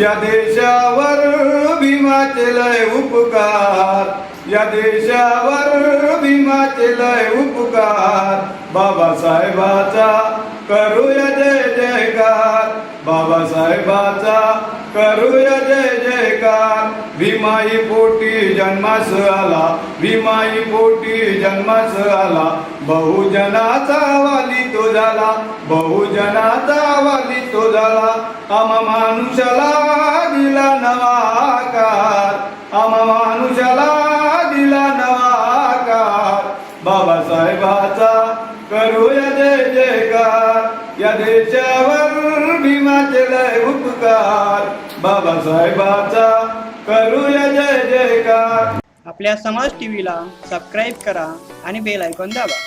या देशावर भीमाचे लय उपकार. या देशावर भीमाचे लय उपकार. बाबासाहेबाचा करूया बाबासाहेबाचा करूया जय जयकार. भीमाई पोटी जन्मास आला भीमाई पोटी जन्मास आला. बहुजनाचा वाली तो झाला बहुजनाचा वाली तो झाला. आम माणूसाला दिला नवा आकार. आम्हा दिला नवा आकार. बाबासाहेबाचा करूया जय जयकार. या देशावर उपकार बाबासाहेबाचा करूया जय जयकार. आपल्या समाज टीव्हीला सबस्क्राईब करा आणि बेल ऐकून दाबा.